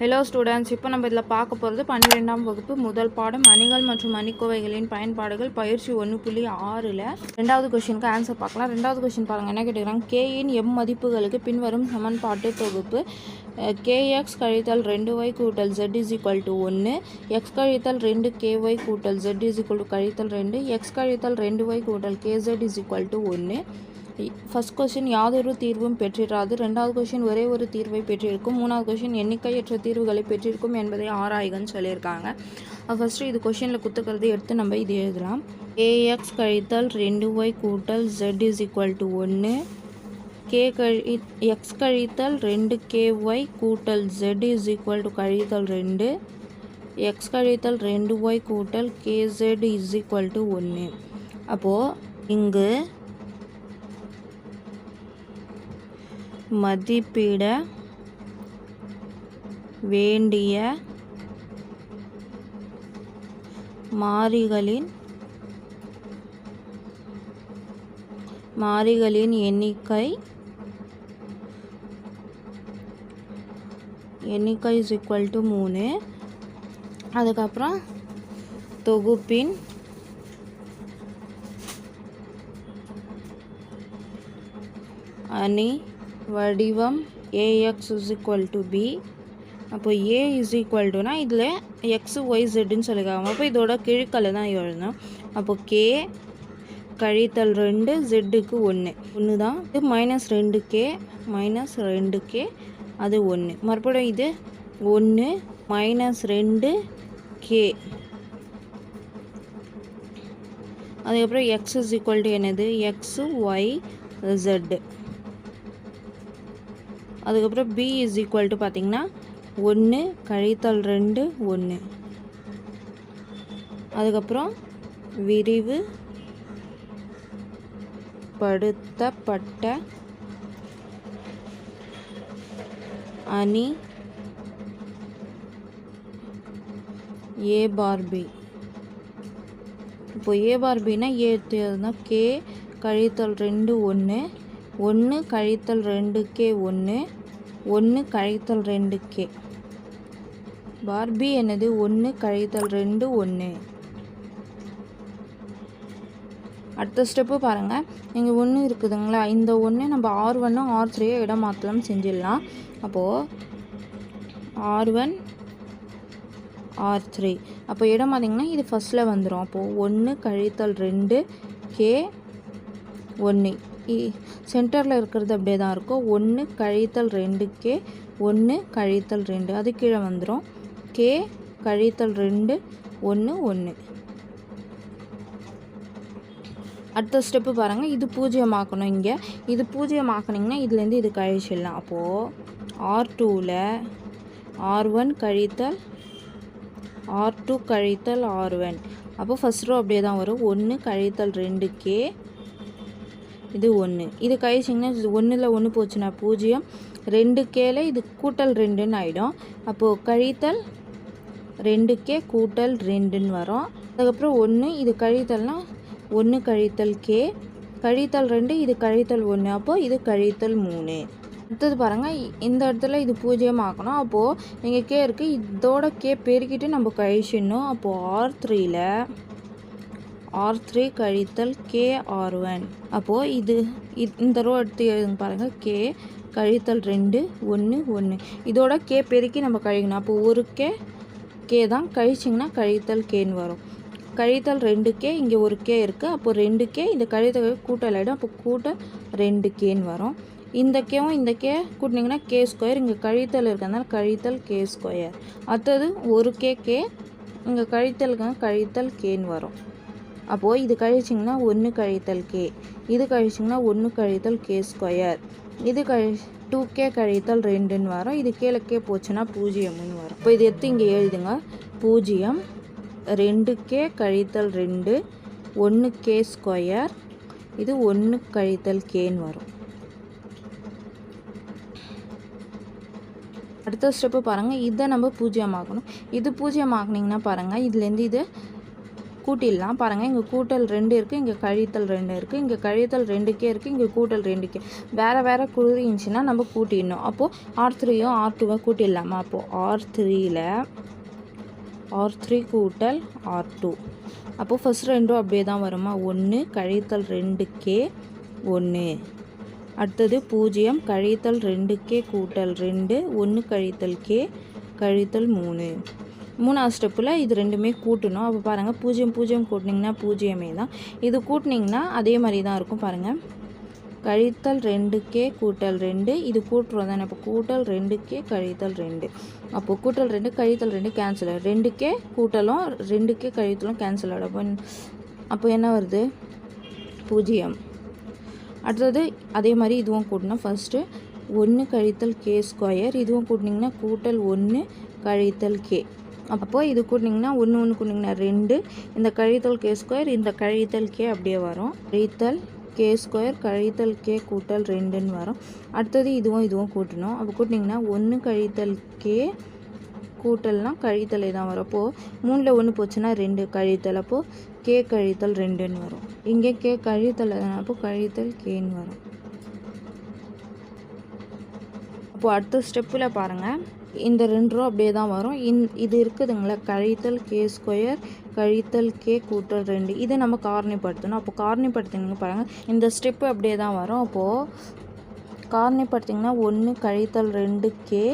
Hello students இப்போ நம்ம இதில் பார்க்க போகிறது பன்னிரெண்டாம் வகுப்பு முதல் பாடம் அணிகள் மற்றும் அணிக்கோவைகளின் பயன்பாடுகள் பயிற்சி ஒன்று புள்ளி ஆறில். ரெண்டாவது கொஷினுக்கு ஆன்சர் பார்க்கலாம். ரெண்டாவது கொஷின் பாருங்கள் என்ன கேட்டுக்கிறாங்க கேயின் எம் மதிப்புகளுக்கு பின்வரும் சமன்பாட்டு தொகுப்பு. கேஎக்ஸ் கழித்தல் ரெண்டு ஒய் கூட்டல் ஜெட் இஸ் ஈக்குவல் டு ஒன்று. எக்ஸ் கழித்தல் ரெண்டு கே ஒய் கூட்டல் ஜெட் இஸ் ஈக்குவல் டு கழித்தல் ரெண்டு. எக்ஸ் கழித்தல் ரெண்டு ஒய் கூட்டல் K Z is equal to ஒன்று. ஃபர்ஸ்ட் கொஷின் யாதொரு தீர்வும் பெற்றிராது. ரெண்டாவது கொஷின் ஒரே ஒரு தீர்வை பெற்றிருக்கும். மூணாவது கொஷின் எண்ணிக்கையற்ற தீர்வுகளை பெற்றிருக்கும் என்பதை ஆராய்கன்னு சொல்லியிருக்காங்க. ஃபஸ்ட்டு இது கொஷினில் குத்துக்கிறது எடுத்து நம்ம இது எழுதலாம். ஏஎக்ஸ் கழித்தல் ரெண்டு ஒய் கூட்டல் ஜெட் இஸ் ஈக்குவல் டு ஒன்று கே கழி எக்ஸ் கழித்தல் ரெண்டு கே ஒய் கூட்டல் ஜெட் இஸ் ஈக்குவல் டு கழித்தல் ரெண்டு. எக்ஸ் கழித்தல் ரெண்டு ஒய் கூட்டல் கேசெட் இஸ் ஈக்குவல் டு ஒன்று அப்போது இங்கு மதிப்பிட வேண்டிய மாறிகளின் மாறிகளின் எண்ணிக்கை எண்ணிக்கை இஸ் ஈக்குவல் டு மூணு. அதுக்கப்புறம் தொகுப்பின் அணி வடிவம் A X is equal to B அப்போ ஏ இஸ் ஈக்குவல் டுனா இதில் எக்ஸு ஒய் ஜெட்டுன்னு சொல்லிக்காங்க அப்போ இதோட கிழக்கலை தான் எழுதணும். அப்போ கே கழித்தல் ரெண்டு ஜெட்டுக்கு ஒன்று ஒன்று தான். இது மைனஸ் ரெண்டு கே மைனஸ் ரெண்டு கே அது ஒன்று மறுபடியும் இது ஒன்று மைனஸ் ரெண்டு கே அதுக்கப்புறம் எக்ஸ் இஸ் ஈக்குவல் டு என்னது? எக்ஸு ஒய் ஜெட்டு அதுக்கப்புறம் பி இஸ் ஈக்குவல் டு பார்த்தீங்கன்னா ஒன்று கழித்தல் ரெண்டு ஒன்று அதுக்கப்புறம் விரிவு படுத்தப்பட்ட அணி ஏ பார்பி இப்போ ஏ பார்பின்னா ஏ தான் கே கழித்தல் ரெண்டு ஒன்று ஒன்று கழித்தல் ரெண்டு கே ஒன்று ஒன்று கழித்தல் ரெண்டு கே பார்பி என்னது? ஒன்று கழித்தல் ரெண்டு ஒன்று அடுத்த ஸ்டெப்பு பாருங்கள் இங்கே ஒன்று இருக்குதுங்களா? இந்த ஒன்று நம்ம ஆர் ஒன்னும் ஆர் த்ரீயோ இடம் மாற்றலாம் செஞ்சிடலாம். அப்போது ஆர் ஒன் ஆர் த்ரீ அப்போ இடம் பார்த்திங்கன்னா இது ஃபஸ்ட்டில் வந்துடும் அப்போது ஒன்று கழித்தல் ரெண்டு கே ஒன்று சென்டரில் இருக்கிறது அப்படியே தான் இருக்கும். ஒன்று கழித்தல் ரெண்டு கே ஒன்று கழித்தல் ரெண்டு. அது கீழே வந்துடும் கே கழித்தல் ரெண்டு ஒன்று ஒன்று அடுத்த ஸ்டெப்பு பாருங்கள் இது பூஜ்ஜியமாக்கணும் இங்கே. இது பூஜ்ஜியமாக்கினீங்கன்னா இதுலேருந்து இது கழிச்சிடலாம். அப்போது ஆர் டூவில் ஆர் ஒன் கழித்தல் ஆர் டூ கழித்தல் ஆர் ஒன் அப்போ ஃபஸ்ட் ரோ அப்படியே தான் வரும். ஒன்று கழித்தல் ரெண்டு கே இது ஒன்று இது கழிச்சிங்கன்னா இது ஒன்றில் ஒன்று போச்சுன்னா பூஜ்ஜியம். ரெண்டு கேல இது கூட்டல் ரெண்டுன்னு ஆகிடும் அப்போது கழித்தல் ரெண்டு கே கூட்டல் ரெண்டுன்னு வரும். அதுக்கப்புறம் ஒன்று இது கழித்தல்னால் ஒன்று கழித்தல் கே. கழித்தல் ரெண்டு இது கழித்தல் ஒன்று அப்போது இது கழித்தல் மூணு. அடுத்தது பாருங்கள் இந்த இடத்துல இது பூஜ்ஜியம் ஆக்கணும். அப்போது இங்கே கே இருக்குது இதோட கே பெருக்கிட்டு நம்ம கழிச்சிடணும். அப்போது ஆர் த்ரீயில் ஆர் த்ரீ கழித்தல் கே ஆர் ஒன் அப்போது இது இந்த ரோ எடுத்து எழுதுங்க பாருங்கள் கே கழித்தல் ரெண்டு ஒன்று ஒன்று இதோட கே பெருக்கி நம்ம கழிக்கணும் அப்போது ஒரு கே கே தான் கழிச்சிங்கன்னா கழித்தல் கேன்னு வரும். கழித்தல் ரெண்டு கே இங்கே ஒரு கே இருக்குது அப்போ ரெண்டு கே இந்த கழித்தல் கூட்டல் ஆகிடும் அப்போ கூட்ட ரெண்டு கேன்னு வரும். இந்த கேவும் இந்த கே கூட்டினீங்கன்னா கே ஸ்கொயர் இங்கே கழித்தல் இருக்கிறதுனால கழித்தல் கே ஸ்கொயர் அடுத்தது ஒரு கே கே இங்கே கழித்தலுக்கு கழித்தல் கேன்னு வரும். அப்போது இது கழிச்சிங்கன்னா ஒன்று கழித்தல் கே இது கழிச்சிங்கன்னா ஒன்று கழித்தல் கே ஸ்கொயர் இது கழி டூ கே கழித்தல் ரெண்டுன்னு வரும். இது கீழே கே போச்சுன்னா பூஜ்ஜியம்னு வரும். இப்போ இது எடுத்து இங்கே எழுதுங்க. பூஜ்ஜியம் ரெண்டு கே கழித்தல் ரெண்டு ஒன்று கே ஸ்கொயர் இது ஒன்று கழித்தல் கேன்னு வரும். அடுத்த ஸ்டெப்பு பாருங்கள் இதை நம்ம பூஜ்ஜியம் ஆக்கணும் இது பூஜ்ஜியம் ஆக்குனிங்கன்னா பாருங்கள் இதுலேருந்து இது கூட்டிடலாம். பாருங்கள் இங்கே கூட்டல் ரெண்டு இருக்குது இங்கே கழித்தல் ரெண்டு இருக்குது இங்கே கழித்தல் ரெண்டுக்கே இருக்குது இங்கே கூட்டல் ரெண்டுக்கே. வேறு வேறு குறி இருந்துச்சுன்னா நம்ம கூட்டிடணும். அப்போது ஆர் த்ரீயும் ஆர் டூவை கூட்டிடலாமா? அப்போது ஆர் த்ரீயில் ஆர் த்ரீ கூட்டல் ஆர் டூ அப்போது ஃபஸ்ட் ரெண்டும் அப்படியே தான் வருமா? ஒன்று கழித்தல் ரெண்டுக்கே ஒன்று அடுத்தது பூஜ்ஜியம் கழித்தல் ரெண்டுக்கே கூட்டல் ரெண்டு ஒன்று கழித்தல் கே கழித்தல் மூணு. மூணாவது ஸ்டெப்பில் இது ரெண்டுமே கூட்டணும். அப்போ பாருங்கள் பூஜ்ஜியம் பூஜ்ஜியம் கூட்டினீங்கன்னா பூஜ்ஜியமே தான். இது கூட்டினீங்கன்னா அதே மாதிரி தான் இருக்கும் பாருங்கள் கழித்தல் ரெண்டுக்கே கூட்டல் ரெண்டு. இது கூட்டுறோம் தானே அப்போ கூட்டல் ரெண்டுக்கே கழித்தல் ரெண்டு. அப்போது கூட்டல் ரெண்டு கழித்தல் ரெண்டு கேன்சல் ரெண்டுக்கே கூட்டலும் ரெண்டுக்கே கழித்தலும் கேன்சல் ஆகிடும் அப்போ அப்போ என்ன வருது? பூஜ்ஜியம். அடுத்தது அதே மாதிரி இதுவும் கூட்டினா ஃபஸ்ட்டு ஒன்று கழித்தல் கே ஸ்கொயர் இதுவும் கூட்டினீங்கன்னா கூட்டல் ஒன்று கழித்தல் கே அப்போ இது கூட்டிங்கன்னா ஒன்று ஒன்று கூட்டிங்கன்னா ரெண்டு. இந்த கழித்தல் கே ஸ்கொயர் இந்த கழித்தல் கே அப்படியே வரும். கழித்தல் கே ஸ்கொயர் கழித்தல் கே கூட்டல் ரெண்டுன்னு வரும். அடுத்தது இதுவும் இதுவும் கூட்டணும். அப்போ கூட்டிங்கன்னா ஒன்று கழித்தல் கே கூட்டல்னா கழித்தலை தான் வரும். அப்போது மூணில் ஒன்று போச்சுன்னா ரெண்டு கழித்தல். அப்போது கே கழித்தல் ரெண்டுன்னு வரும். இங்கே கே கழித்தல் அப்போ கழித்தல் கேன்னு வரும். அப்போது அடுத்த ஸ்டெப்பில் பாருங்கள் இந்த ரெண்டு ரூபா அப்படியே தான் வரும். இன் இது இருக்குதுங்களா கழித்தல் கே ஸ்கொயர் கழித்தல் கே கூட்டல் ரெண்டு. இதை நம்ம காரணிப்படுத்தணும். அப்போ காரணிப்படுத்தினீங்க பாருங்கள் இந்த ஸ்டெப்பு அப்படியே தான் வரும். அப்போது காரணிப்படுத்திங்கன்னா ஒன்று கழித்தல் ரெண்டு கே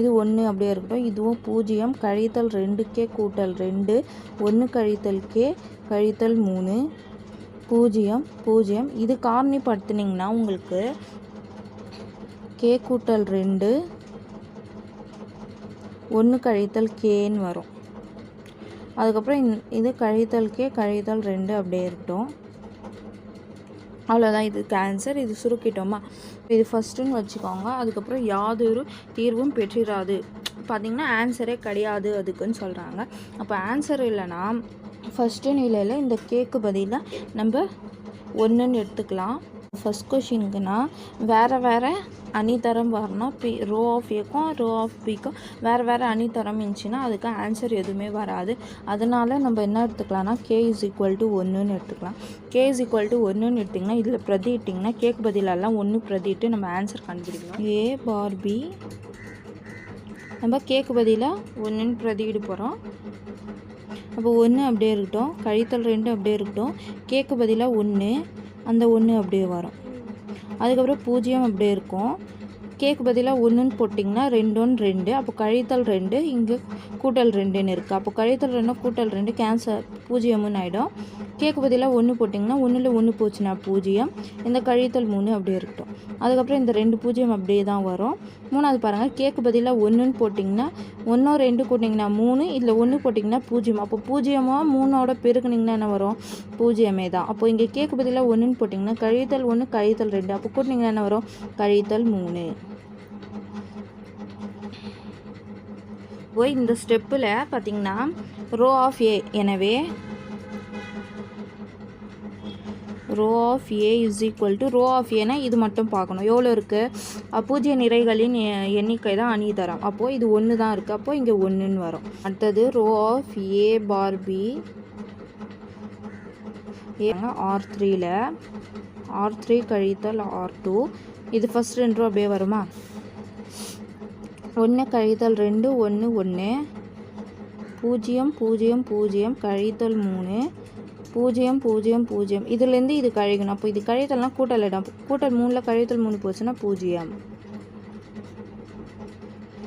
இது ஒன்று அப்படியே இருக்கட்டும். இதுவும் பூஜ்ஜியம். கழித்தல் ரெண்டு கே கூட்டல் ரெண்டு. ஒன்று கழித்தல் கே கழித்தல் மூணு. பூஜ்ஜியம் பூஜ்ஜியம். இது காரணிப்படுத்தினீங்கன்னா உங்களுக்கு கே கூட்டல் ரெண்டு ஒன்று கழித்தல் கேன்னு வரும். அதுக்கப்புறம் இந் இது கழித்தல் கே கழித்தல் ரெண்டு அப்படியே இருக்கட்டும். அவ்வளோதான் இது கேன்சர் இது சுருக்கிட்டோமா? இது ஃபஸ்ட்டுன்னு வச்சுக்கோங்க. அதுக்கப்புறம் யாதொரு தீர்வும் பெற்றிராது. பார்த்திங்கன்னா ஆன்சரே கிடையாது அதுக்குன்னு சொல்கிறாங்க அப்போ ஆன்சர் இல்லைன்னா ஃபஸ்ட்டு நிலையில் இந்த கேக்கு பதிலாக நம்ம ஒன்றுன்னு எடுத்துக்கலாம். ஃபஸ்ட் கொஷினுக்குன்னா வேறு வேறு அணிதரம் வரணும். பி ரோ ஆஃப் ஏக்கும் ரோ ஆஃப் பிக்கும் வேறு வேறு அணிதரம் இருந்துச்சுன்னா அதுக்கு ஆன்சர் எதுவுமே வராது. அதனால் நம்ம என்ன எடுத்துக்கலாம்னா கே இஸ் ஈக்குவல் டு ஒன்றுன்னு எடுத்துக்கலாம். கே இஸ் ஈக்குவல் டு ஒன்றுன்னு எடுத்திங்கன்னா இதில் பிரதிட்டிங்கன்னா கேக் பதிலெல்லாம் ஒன்று பிரதிட்டு நம்ம ஆன்சர் கண்டுபிடிக்கணும் ஏ பார் பி நம்ம கேக்கு பதிலாக ஒன்றுன்னு பிரதியிட போகிறோம் அப்போ ஒன்று அப்படியே இருக்கட்டும். கழித்தல் ரெண்டு அப்படியே இருக்கட்டும். கேக்கு பதிலாக ஒன்று அந்த ஒன்று அப்படியே வரும். அதுக்கப்புறம் பூஜ்ஜியம் அப்படியே இருக்கும். கேக்கு பதிலாக ஒன்றுன்னு போட்டிங்கன்னா ரெண்டொன்று ரெண்டு அப்போ கழித்தல் ரெண்டு இங்கே கூட்டல் ரெண்டுன்னு இருக்குது அப்போ கழித்தல் ரெண்டு கூட்டல் ரெண்டு கேன்சல் பூஜ்ஜியம்னு ஆகிடும் கேக்கு பதிலாக ஒன்று போட்டிங்கன்னா ஒன்றில் ஒன்று போச்சுன்னா பூஜ்ஜியம். இந்த கழித்தல் மூணு அப்படியே இருக்கட்டும். அதுக்கப்புறம் இந்த ரெண்டு பூஜ்ஜியம் அப்படியே தான் வரும். மூணாவது பாருங்கள் கேக்கு பதிலாக ஒன்றுன்னு போட்டிங்கன்னா ஒன்றோ ரெண்டு கூட்டிங்கன்னா மூணு இதில் ஒன்று போட்டிங்கன்னா பூஜ்ஜியம். அப்போ பூஜ்ஜியமாக மூணோட பெருக்குனிங்கன்னா என்ன வரும்? பூஜ்ஜியமே தான். அப்போ இங்கே கேக்கு பதிலாக ஒன்றுன்னு போட்டிங்கன்னா கழித்தல் ஒன்று கழித்தல் ரெண்டு அப்போ கூட்டிங்கன்னா என்ன வரும்? கழித்தல் மூணு. இப்போ இந்த ஸ்டெப்பில் பார்த்தீங்கன்னா ரோ ஆஃப் ஏ. எனவே row of A is equal to row of ஏனா இது மட்டும் பார்க்கணும். எவ்வளோ இருக்குது பூஜ்ய நிறைகளின் எ- எண்ணிக்கை தான் அணி தரம் அப்போது இது ஒன்று தான் இருக்குது அப்போது இங்கே ஒன்றுன்னு வரும். அடுத்தது row of A bar B. R த்ரீயில் ஆர் த்ரீ கழித்தல் ஆர் டூ. இது ஃபஸ்ட் ரெண்டு ரூபா அப்படியே வருமா? ஒன்று கழித்தல் ரெண்டு ஒன்று ஒன்று பூஜ்ஜியம் பூஜ்ஜியம் பூஜ்ஜியம் கழித்தல் மூணு. பூஜ்ஜியம் பூஜ்ஜியம் பூஜ்ஜியம். இதுலேருந்து இது கழிக்கணும். அப்போ இது கழித்தல்னா கூட்டல் இடம். கூட்டல் மூணில் கழித்தல் மூணு போச்சுன்னா பூஜ்ஜியம்.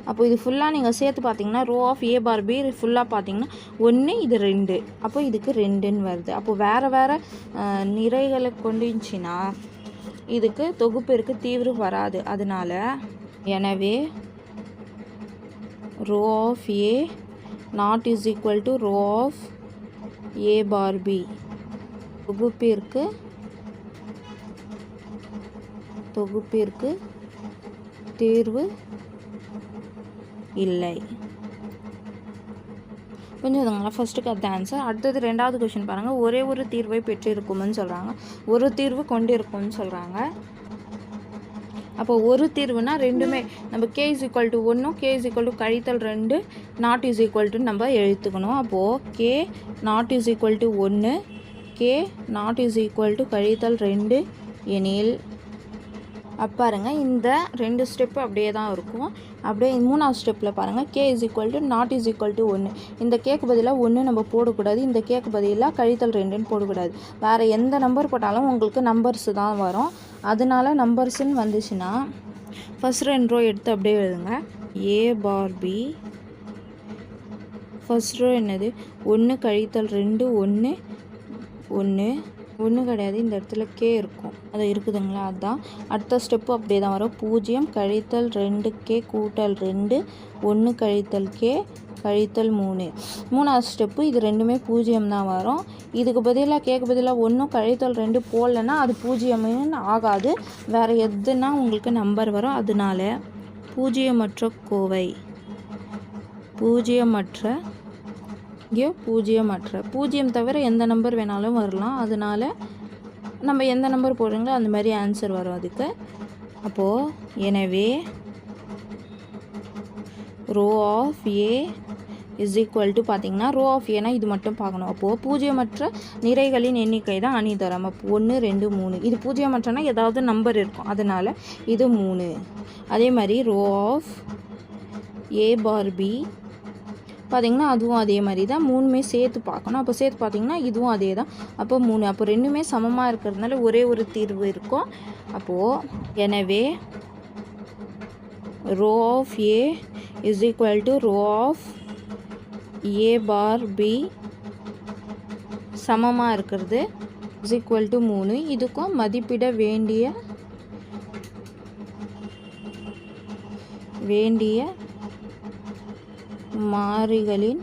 அப்போ இது ஃபுல்லாக நீங்கள் சேர்த்து பார்த்தீங்கன்னா row of A bar B ஃபுல்லாக பார்த்தீங்கன்னா ஒன்று இது ரெண்டு. அப்போ இதுக்கு ரெண்டுன்னு வருது. அப்போ வேறு வேறு நிறைகளை கொண்டுச்சுன்னா இதுக்கு தொகுப்பிற்கு தீவிரம் வராது. அதனால் எனவே rho of A not is equal to rho of A bar B. தொகுப்பிற்கு தொகுப்பிற்கு தீர்வு இல்லை. புரிஞ்சுதுங்களா ஃபஸ்ட்டுக்கு அது ஆன்சர் அடுத்தது ரெண்டாவது கொஷின் பாருங்கள் ஒரே ஒரு தீர்வை பெற்றிருக்கும்னு சொல்கிறாங்க ஒரு தீர்வு கொண்டிருக்கும்னு சொல்கிறாங்க அப்போ ஒரு தீர்வுனா ரெண்டுமே. நம்ம கே இஸ் ஈக்குவல் டு ஒன்றும் கே இஸ் ஈக்குவல் டு கழித்தல் ரெண்டு நாட் இஸ் ஈக்குவல் டு நம்ம எழுத்துக்கணும். அப்போது k not is equal to ஒன்று k not is equal to கழித்தல் ரெண்டு எனில். அப்போ பாருங்க இந்த ரெண்டு ஸ்டெப்பு அப்படியே தான் இருக்கும். அப்படியே மூணாவது ஸ்டெப்பில் பாருங்கள் k is equal to not is equal to ஒன்று இந்த கேக்கு பதிலாக ஒன்று நம்ம போடக்கூடாது இந்த கேக்கு பதிலாக கழித்தல் ரெண்டுன்னு போடக்கூடாது. வேறு எந்த நம்பர் போட்டாலும் உங்களுக்கு நம்பர்ஸ் தான் வரும். அதனால நம்பர்ஸ்ன்னு வந்துச்சுன்னா ஃபஸ்ட் ரெண்டு ரோ எடுத்து அப்படியே எழுதுங்க. A bar B first row என்னது? ஒன்று கழித்தல் ரெண்டு ஒன்று ஒன்று ஒன்றும் கிடையாது. இந்த இடத்துல கே இருக்கும். அது இருக்குதுங்களா? அதுதான் அடுத்த ஸ்டெப்பு அப்படியே தான் வரும். பூஜ்ஜியம் கழித்தல் ரெண்டு கே கூட்டல் ரெண்டு ஒன்று கழித்தல் கே கழித்தல் மூணு. மூணாவது ஸ்டெப்பு இது ரெண்டுமே பூஜ்ஜியம் தான் வரும். இதுக்கு பதிலாக கேட்க பதிலாக ஒன்றும் கழித்தல் ரெண்டு போடலன்னா அது பூஜ்ஜியம்னு ஆகாது. வேறு எதுனா உங்களுக்கு நம்பர் வரும். அதனால பூஜ்ஜியமற்ற கோவை. பூஜ்ஜியமற்ற இங்கே பூஜ்ஜியமற்ற பூஜ்ஜியம் தவிர எந்த நம்பர் வேணாலும் வரலாம். அதனால் நம்ம எந்த நம்பர் போடுறீங்களோ அந்த மாதிரி ஆன்சர் வரும் அதுக்கு. அப்போது எனவே rho of A is equal to பார்த்தீங்கன்னா ரோ ஆஃப் ஏனா இது மட்டும் பார்க்கணும். அப்போது பூஜ்ஜியமற்ற நிறைகளின் எண்ணிக்கை தான் அணிதரம். அப்போ ஒன்று ரெண்டு மூணு. இது பூஜ்ஜியமற்றனா ஏதாவது நம்பர் இருக்கும். அதனால் இது மூணு. அதே மாதிரி rho of A bar B பார்த்தீங்கன்னா அதுவும் அதே மாதிரி தான் மூணுமே சேர்த்து பார்க்கணும். அப்போ சேர்த்து பார்த்தீங்கன்னா இதுவும் அதே தான் அப்போ மூணு அப்போ ரெண்டுமே சமமாக இருக்கிறதுனால ஒரே ஒரு தீர்வு இருக்கும். அப்போது எனவே rho of A is equal to rho of A bar B சமமாக இருக்கிறது. இஸ் ஈக்குவல் டு மூணு. இதுக்கும் மதிப்பிட வேண்டிய வேண்டிய மாறிகளின்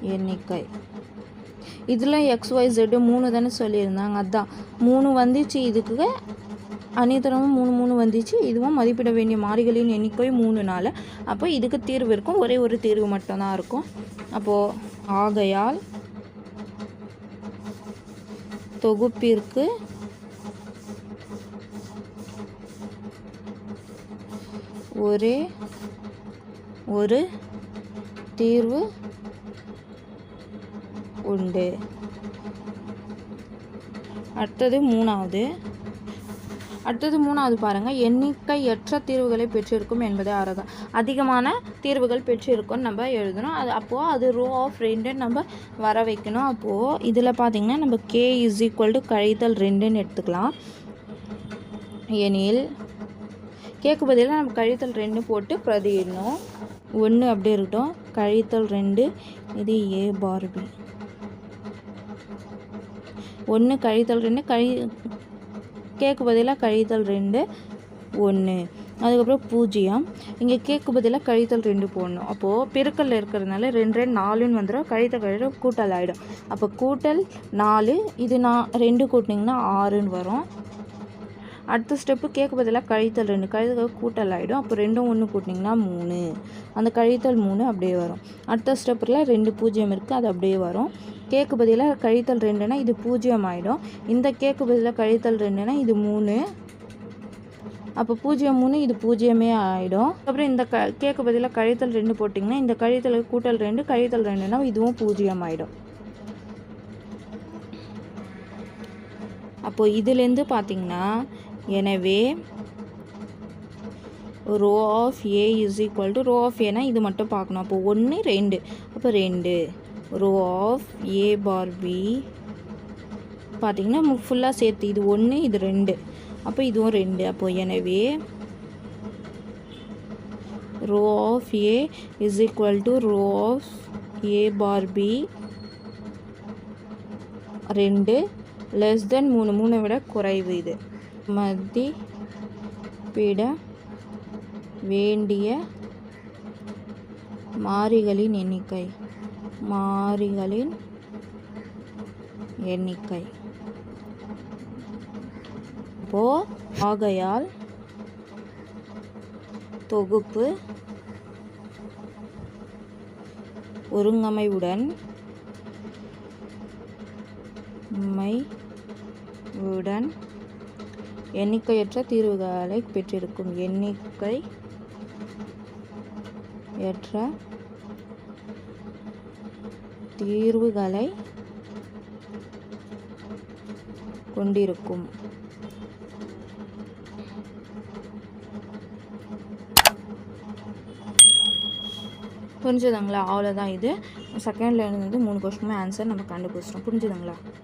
எண்ணிக்கை. இதில் எக்ஸ் ஒய் ஜெட்டு மூணு தானே சொல்லியிருந்தாங்க. அதான். மூணு வந்துச்சு இதுக்கு அனைத்தரமும் மூணு மூணு வந்துச்சு. இதுவும் மதிப்பிட வேண்டிய மாறிகளின் எண்ணிக்கை மூணு நாள் அப்போ இதுக்கு தீர்வு இருக்கும். ஒரே ஒரு தீர்வு மட்டும்தான் இருக்கும். அப்போது ஆகையால் தொகுப்பிற்கு ஒரே ஒரு தீர்வு உண்டு. அடுத்தது மூணாவது. அடுத்தது மூணாவது பாருங்கள் எண்ணிக்கையற்ற தீர்வுகளை பெற்றிருக்கும் என்பதே அர்த்தம் அதிகமான தீர்வுகள் பெற்றிருக்கும்னு நம்ம எழுதணும். அது அப்போது அது ரோ ஆஃப் ரெண்டுன்னு நம்ம வர வைக்கணும். அப்போது இதில் பார்த்திங்கன்னா நம்ம கே இஸ் ஈக்குவல் டு கழித்தல் ரெண்டுன்னு எடுத்துக்கலாம். எனில் கேக்கு பதிலாக நம்ம கழித்தல் ரெண்டு போட்டு பிரதிடணும் ஒன்று அப்படியே இருக்கட்டும். கழித்தல் ரெண்டு இது ஏ பார்பி ஒன்று கழித்தல் ரெண்டு கழி கேக்கு பதிலாக கழித்தல் ரெண்டு ஒன்று அதுக்கப்புறம் பூஜ்ஜியம். இங்கே கேக்கு பதிலாக கழித்தல் ரெண்டு போடணும். அப்போது பெருக்கல்ல இருக்கிறதுனால ரெண்டு ரெண்டு நாலுன்னு வந்துடும் கழித்தல் கழித்தல் கூட்டல் ஆகிடும் அப்போ கூட்டல் நாலு இது நான் ரெண்டு கூட்டினீங்கன்னா ஆறுன்னு வரும். அடுத்த ஸ்டெப்பு கேட்க பதிலாக கழித்தல் ரெண்டு. கழித்தல் கூட்டல் ஆகிடும் அப்போ ரெண்டும் ஒன்று கூட்டினீங்கன்னா மூணு. அந்த கழித்தல் மூணு அப்படியே வரும். அடுத்த ஸ்டெப்பில் ரெண்டு பூஜ்ஜியம் இருக்குது அது அப்படியே வரும். கேக்கு பதிலாக கழித்தல் ரெண்டுனா இது பூஜ்ஜியம் ஆகிடும் இந்த கேக்கு பதிலாக கழித்தல் ரெண்டுனா இது மூணு. அப்போ பூஜ்ஜியம் மூணு இது பூஜ்ஜியமே ஆகிடும் அப்புறம் இந்த க கேக்கு பதிலாக கழித்தல் ரெண்டு போட்டிங்கன்னா இந்த கழித்தல் கூட்டல் ரெண்டு கழித்தல் ரெண்டுனா இதுவும் பூஜ்ஜியம் ஆகிடும் அப்போது இதுலேருந்து பார்த்திங்கன்னா எனவே row of A is equal to row of ஏனா இது மட்டும் பார்க்கணும். அப்போ ஒன்று ரெண்டு. அப்போ ரெண்டு. Row of A bar B பார்த்தீங்கன்னா ஃபுல்லாக சேர்த்து இது ஒன்று இது ரெண்டு. அப்போ இதுவும் ரெண்டு. அப்போ எனவே rho of A is equal to rho of A bar B ரெண்டு லெஸ் தென் மூணு. மூணை விட குறைவு இது. மதிப்பிட வேண்டிய மாறிகளின் எண்ணிக்கை. மாறிகளின் எண்ணிக்கை. போ. ஆகையால் தொகுப்பு ஒருங்கமைவுடன் மை உடன் எண்ணிக்கையற்ற தீர்வுகளை பெற்றிருக்கும். எண்ணிக்கை ஏற்ற தீர்வுகளை கொண்டிருக்கும். புரிஞ்சுதுங்களா? அவ்வளோதான் இது. செகண்ட்ல இருந்து மூணு கொஸ்டினுமே ஆன்சர் நம்ம கண்டுபிடிச்சிட்டோம். புரிஞ்சுதுங்களா?